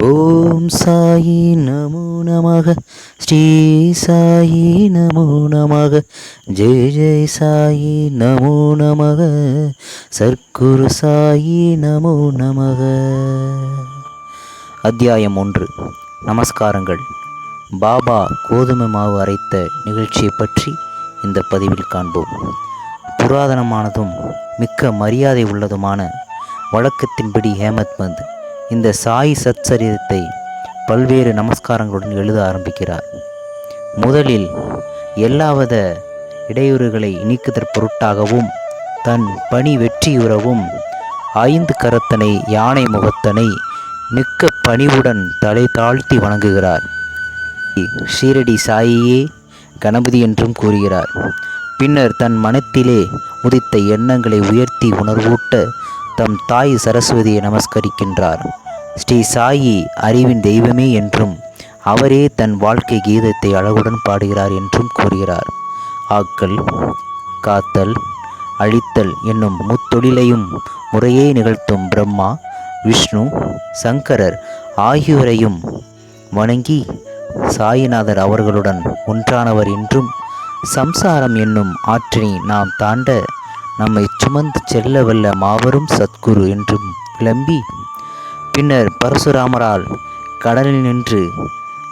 ஓம் சாயி நமோ நமக. ஸ்ரீ சாயி நமோ நமக. ஜெய் ஜெய் சாயி நமோ நமக. சர்க்குரு சாயி நமோ நமக. அத்தியாயம் ஒன்று. நமஸ்காரங்கள். பாபா கோதுமை மாவு அரைத்த நிகழ்ச்சியை பற்றி இந்த பதிவில் காண்போம். புராதனமானதும் மிக்க மரியாதை உள்ளதுமான வழக்கத்தின்படி ஹேமத் மந்த். இந்த சாய் சச்சரிதத்தை பல்வேறு நமஸ்காரங்களுடன் எழுத ஆரம்பிக்கிறார். முதலில் எல்லாவித இடையூறுகளை நீக்குதற் பொருட்டாகவும் தன் பணி வெற்றியுறவும் ஐந்து கரத்தனை யானை முகத்தனை மிக்க பணிவுடன் தலை தாழ்த்தி வணங்குகிறார். ஷீரடி சாயியே கணபதி என்றும் கூறுகிறார். பின்னர் தன் மனத்திலே உதித்த எண்ணங்களை உயர்த்தி உணர்வூட்ட தம் தாய் சரஸ்வதியை நமஸ்கரிக்கின்றார். ஸ்ரீ சாயி அறிவின் தெய்வமே என்றும் அவரே தன் வாழ்க்கை கீதத்தை அழகுடன் பாடுகிறார் என்றும் கூறுகிறார். ஆக்கல் காத்தல் அழித்தல் என்னும் முத்தொழிலையும் முறையே நிகழ்த்தும் பிரம்மா விஷ்ணு சங்கரர் ஆகியோரையும் வணங்கி சாயிநாதர் அவர்களுடன் ஒன்றானவர் என்றும் சம்சாரம் என்னும் ஆற்றினை நாம் தாண்ட நம்மை சுமந்து செல்ல வல்ல மாபெரும் சத்குரு என்றும் கிளம்பி பின்னர் பரசுராமரால் கடலில் நின்று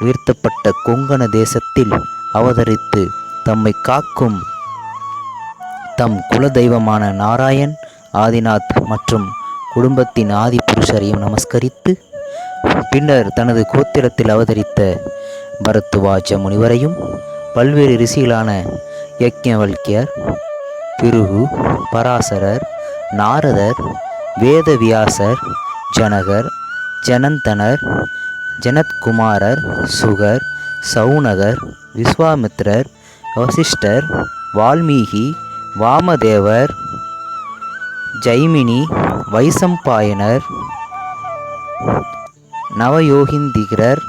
உயர்த்தப்பட்ட கொங்கண தேசத்தில் அவதரித்து தம்மை காக்கும் தம் குல தெய்வமான நாராயண் ஆதிநாத் மற்றும் குடும்பத்தின் ஆதி புருஷரையும் நமஸ்கரித்து பின்னர் தனது கோத்திரத்தில் அவதரித்த பரத்துவாஜ முனிவரையும் பல்வேறு ரிஷிகளான யக்ஞவல்கியர் பிருகு பராசரர் நாரதர் வேதவியாசர் ஜனகர் ஜனந்தனர் ஜனத்குமாரர் சுகர் சவுனகர் விஸ்வாமித்ரர் வசிஷ்டர் வால்மீகி வாமதேவர் ஜைமினி வைசம்பாயனர் நவயோகிந்திகரர்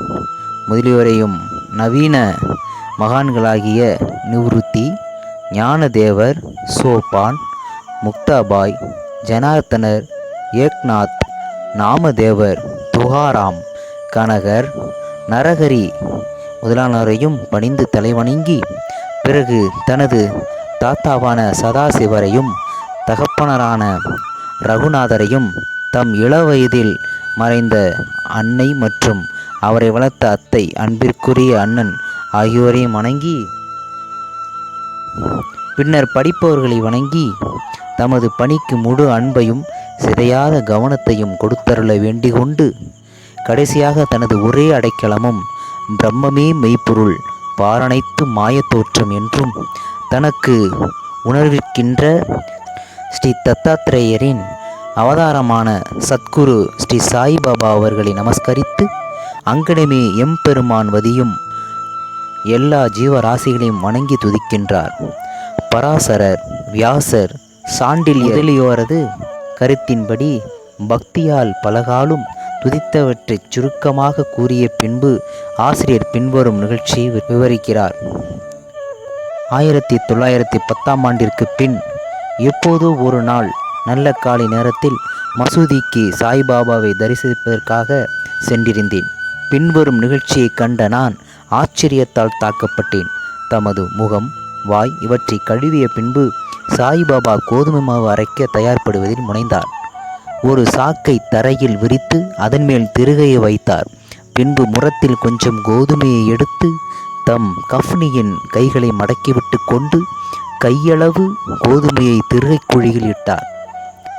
முதலியோரையும் நவீன மகான்களாகிய நிவ்ருத்தி ஞானதேவர் சோபான் முக்தாபாய் ஜனார்த்தனர் ஏக்நாத் நாமதேவர் துகாராம் கனகர் நரகரி முதலானோரையும் பணிந்து தலைவணங்கி பிறகு தனது தாத்தாவான சதாசிவரையும் தகப்பனரான ரகுநாதரையும் தம் இளவயதில் மறைந்த அன்னை மற்றும் அவரை வளர்த்த அத்தை அன்பிற்குரிய அண்ணன் ஆகியோரையும் வணங்கி பின்னர் படிப்பவர்களை வணங்கி தமது பணிக்கு முழு அன்பையும் சிதையாத கவனத்தையும் கொடுத்தருள வேண்டிக் கொண்டு கடைசியாக தனது ஒரே அடைக்கலமும் பிரம்மமே மெய்ப்பொருள் பாரனைத்து மாயத்தோற்றம் என்றும் தனக்கு உணர்விக்கின்ற ஸ்ரீ தத்தாத்திரேயரின் அவதாரமான சத்குரு ஸ்ரீ சாய்பாபா அவர்களை நமஸ்கரித்து அங்கனமே எம்பெருமான் வதியும் எல்லா ஜீவராசிகளையும் வணங்கி துதிக்கின்றார். பராசரர் வியாசர் சாண்டில் எதிலியோரது கருத்தின்படி பக்தியால் பலகாலும் துதித்தவற்றைச் சுருக்கமாக கூறிய பின்பு ஆசிரியர் பின்வரும் நிகழ்ச்சியை விவரிக்கிறார். ஆயிரத்தி தொள்ளாயிரத்தி பத்தாம் ஆண்டிற்கு பின் எப்போதோ ஒரு நாள் நல்ல காலை நேரத்தில் மசூதிக்கு சாய்பாபாவை தரிசிப்பதற்காக சென்றிருந்தேன். பின்வரும் நிகழ்ச்சியை கண்ட நான் ஆச்சரியத்தால் தாக்கப்பட்டேன். தமது முகம் வாய் இவற்றை கழுவிய பின்பு சாய்பாபா கோதுமை மாவு அரைக்க தயார்படுவதில் முனைந்தார். ஒரு சாக்கை தரையில் விரித்து அதன் மேல் திருகையை வைத்தார். பின்பு முரத்தில் கொஞ்சம் கோதுமையை எடுத்து தம் கஃப்னியின் கைகளை மடக்கிவிட்டு கொண்டு கையளவு கோதுமையை திருகைக்குழியில் இட்டார்.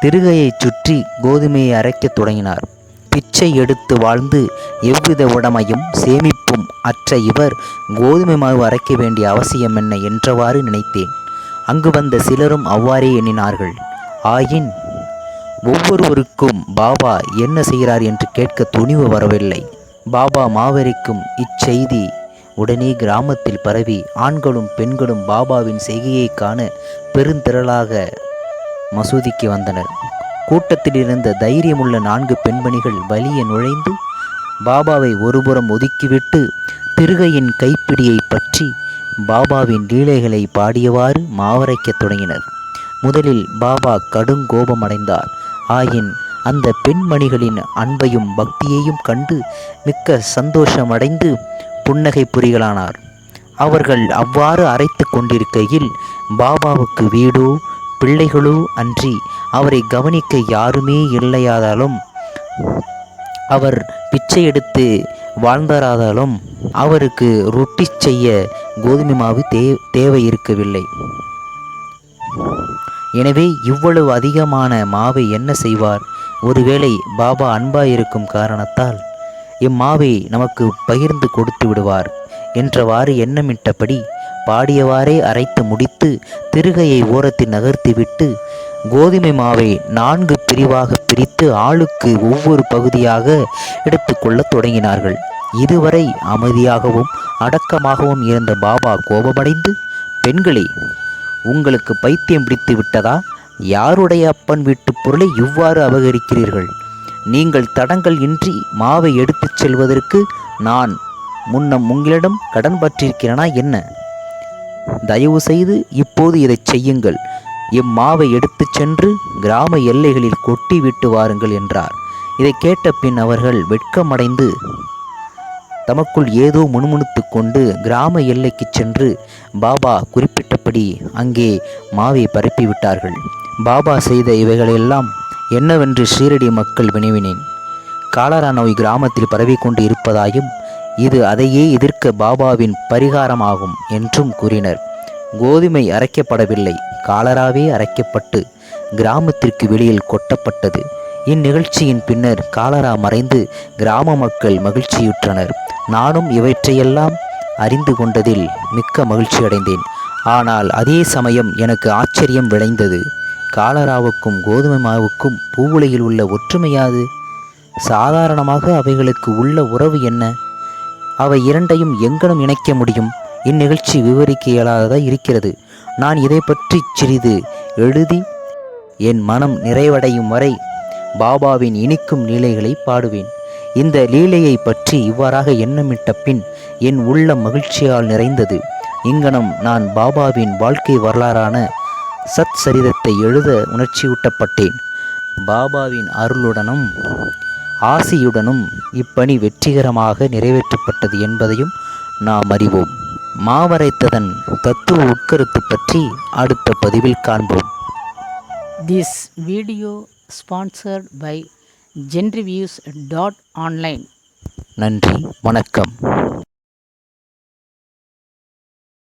திருகையைச் சுற்றி கோதுமையை அரைக்கத் தொடங்கினார். பிச்சை எடுத்து வாழ்ந்து எவ்வித உடமையும் சேமிப்பும் அற்ற இவர் கோதுமை மாவு அரைக்க வேண்டிய அவசியம் என்ன என்றவாறு நினைத்தேன். அங்கு வந்த சிலரும் அவ்வாறே எண்ணினார்கள். ஆயின் ஒவ்வொருவருக்கும் பாபா என்ன செய்கிறார் என்று கேட்க துணிவு வரவில்லை. பாபா மாவரிக்கும் இச்செய்தி உடனே கிராமத்தில் பரவி ஆண்களும் பெண்களும் பாபாவின் செய்கையை காண பெருந்திரளாக மசூதிக்கு வந்தனர். கூட்டத்தில் இருந்த தைரியமுள்ள நான்கு பெண்மணிகள் வலிய நுழைந்து பாபாவை ஒருபுறம் ஒதுக்கிவிட்டு திருகையின் கைப்பிடியை பற்றி பாபாவின் லீலைகளை பாடியவாறு மாவரைக்கத் தொடங்கினர். முதலில் பாபா கடுங்கோபமடைந்தார் ஆயின் அந்த பெண்மணிகளின் அன்பையும் பக்தியையும் கண்டு மிக்க சந்தோஷமடைந்து புன்னகை புரிகளானார். அவர்கள் அவ்வாறு அரைத்து கொண்டிருக்கையில் பாபாவுக்கு வீடோ பிள்ளைகளோ அன்றி அவரை கவனிக்க யாருமே இல்லையாதாலும் அவர் பிச்சை எடுத்து வாழ்ந்தராதாலும் அவருக்கு ரொட்டி செய்ய கோதுமை மாவு தே தேவை இருக்கவில்லை எனவே இவ்வளவு அதிகமான மாவை என்ன செய்வார்? ஒருவேளை பாபா அன்பாயிருக்கும் காரணத்தால் இம்மாவை நமக்கு பகிர்ந்து கொடுத்து விடுவார் என்றவாறு எண்ணமிட்டபடி பாடியவாறே அரைத்து முடித்து திருகையை ஓரத்தில் நகர்த்திவிட்டு கோதுமை மாவை நான்கு பிரிவாக பிரித்து ஆளுக்கு ஒவ்வொரு பகுதியாக எடுத்துக்கொள்ளத் தொடங்கினார்கள். இதுவரை அமைதியாகவும் அடக்கமாகவும் இருந்த பாபா கோபமடைந்து பெண்களே உங்களுக்கு பைத்தியம் பிடித்து விட்டதா? யாருடைய அப்பன் வீட்டு பொருளை இவ்வாறு அபகரிக்கிறீர்கள்? நீங்கள் தடங்கள் இன்றி மாவை எடுத்துச் செல்வதற்கு நான் முன்னம் உங்களிடம் கடன் பற்றிருக்கிறேனா என்ன? தயவு செய்து இப்போது இதைச் செய்யுங்கள். இம்மாவை எடுத்துச் சென்று கிராம எல்லைகளில் கொட்டி விட்டு வாருங்கள் என்றார். இதை கேட்ட பின் அவர்கள் வெட்கமடைந்து தமக்குள் ஏதோ முணுமுணுத்து கொண்டு கிராம எல்லைக்குச் சென்று பாபா குறிப்பிட்டபடி அங்கே மாவை பரப்பிவிட்டார்கள் பாபா செய்த இவைகளெல்லாம் என்னவென்று ஷீரடி மக்கள் வினவினேன். காலரா நோய் கிராமத்தில் பரவிக்கொண்டு இருப்பதாயும் இது அதையே எதிர்க்க பாபாவின் பரிகாரமாகும் என்றும் கூறினர். கோதுமை அரைக்கப்படவில்லை காலராவே அரைக்கப்பட்டு கிராமத்திற்கு வெளியில் கொட்டப்பட்டது. இந்நிகழ்ச்சியின் பின்னர் காலரா மறைந்து கிராம மக்கள் மகிழ்ச்சியுற்றனர். நானும் இவற்றையெல்லாம் அறிந்து கொண்டதில் மிக்க மகிழ்ச்சி அடைந்தேன். ஆனால் அதே சமயம் எனக்கு ஆச்சரியம் விளைந்தது. காலராவுக்கும் கோதுமை மாவுக்கும் பூவுலையில் உள்ள ஒற்றுமையாது? சாதாரணமாக அவைகளுக்கு உள்ள உறவு என்ன? அவை இரண்டையும் எங்கனும் இணைக்க முடியும்? இந்நிகழ்ச்சி விவரிக்க இயலாததாக இருக்கிறது. நான் இதை பற்றி சிறிது எழுதி என் மனம் நிறைவடையும் வரை பாபாவின் இனிக்கும் நிலைகளை பாடுவேன். இந்த லீலையை பற்றி இவ்வாறாக எண்ணமிட்ட பின் என் உள்ள மகிழ்ச்சியால் நிறைந்தது. இங்கனம் நான் பாபாவின் வாழ்க்கை வரலாறான சத் சரிதத்தை எழுத உணர்ச்சியூட்டப்பட்டேன். பாபாவின் அருளுடனும் ஆசியுடனும் இப்பணி வெற்றிகரமாக நிறைவேற்றப்பட்டது என்பதையும் நாம் அறிவோம். மாவரைத்ததன் தத்துவ உட்கருத்து பற்றி அடுத்த பதிவில் காண்போம். This video sponsored by genreviews dot online நன்றி வணக்கம்